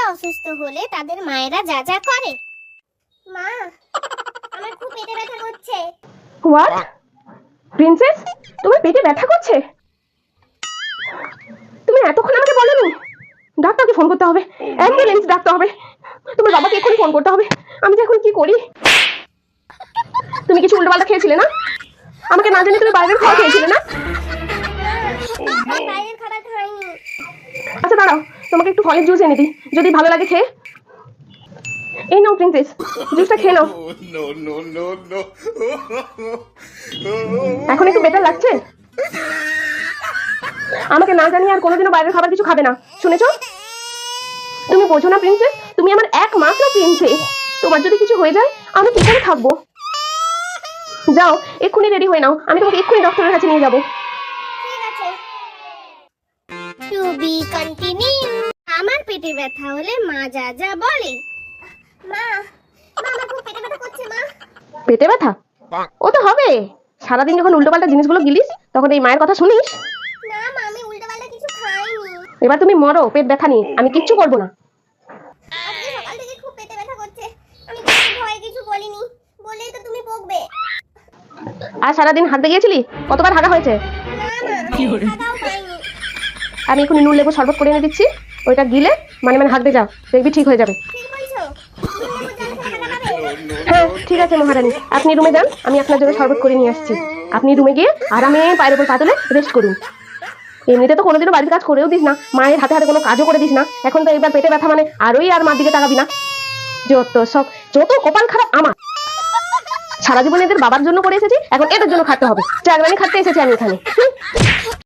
বাচ্চারা অসুস্থ হলে তাদের মায়েরা যা যা করে। মা আমার খুব পেটে ব্যথা করছে। হোয়াট প্রিন্সেস তোমার পেটে ব্যথা করছে? তুমি এতক্ষণ আমাকে বলনি? ডাক্তারকে ফোন করতে হবে। অ্যাম্বুলেন্স ডাকতে হবে। তোমার বাবাকে এক্ষুনি ফোন করতে হবে। আমি যে এখন কি করি? তুমি কিছু উল্টোপাল্টা খেয়েছিলে না? আমাকে না জানি তুমি বাইরের খাওয়া খেয়েছিলে না? আচ্ছা দাঁড়াও। তোমাকে একটু ফলের জুস এনে দিই। যদি ভালো লাগে খেয়ে। এই নাও প্রিন্সেস জুসটা খেয়ে নাও. এখন একটু বেটার লাগছে? আমাকে না জানিয়ে আর কোনোদিনও বাইরের খাবার কিছু খাবে না। শুনেছো? তুমি বোঝো না প্রিন্সেস তুমি আমার একমাত্র প্রিন্সেস। তোমার যদি কিছু হয়ে যায় আমি কি করে থাকব যাও এক্ষুনি রেডি হয়ে নাও। আমি তোমাকে এক্ষুনি ডক্টরের কাছে নিয়ে যাব। টু বি কন্টিনিউ আমার পেটে ব্যথা হলে মা যা যা বলে। মা মা আমার খুব পেটে ব্যথা করছে মা। পেটে ব্যথা? ও তো হবে। সারাদিন যখন উল্টোপাল্টা জিনিসগুলো গিলিস তখন এই মায়ের কথা শুনিস? না মা আমি উল্টোপাল্টা কিছু খাইনি। এবার তুমি মরো পেট ব্যথা নিয়ে আমি কিচ্ছু করব না। আজকে সকাল থেকে খুব পেটে ব্যথা করছে। আমি ভয়ে কিছু বলিনি। বলেই তো তুমি বকবে। আর সারাদিন হাঁটতে গিয়েছিলি? কতবার হাগা হয়েছে? না না আমি এখন নুন লেবু শরবত করে এনে দিচ্ছি। ওইটা গিলে মানে মানে হাঁটতে যাও, দেখবি ঠিক হয়ে যাবে? হ্যাঁ ঠিক আছে মহারানী। আপনি রুমে যান, আমি আপনার জন্য শরবত করে নিয়ে আসছি। আপনি রুমে গিয়ে আরামে পায়ের উপর পা তুলে রেস্ট করুন। এমনিতে তো কোনোদিনও বাড়ির কাজ করেও দিস না, মায়ের হাতে হাতে কোনো কাজও করে দিস না। এখন তো এবার পেটে ব্যথা মানে আরোই আর মার দিকে তাকাবি না। যত সব, যত কপাল খারাপ আমার। সারা জীবন এদের বাবার জন্য করে এসেছি, এখন এদের জন্য খাটতে হবে। চাকরানি খাটতে এসেছি আমি এখানে।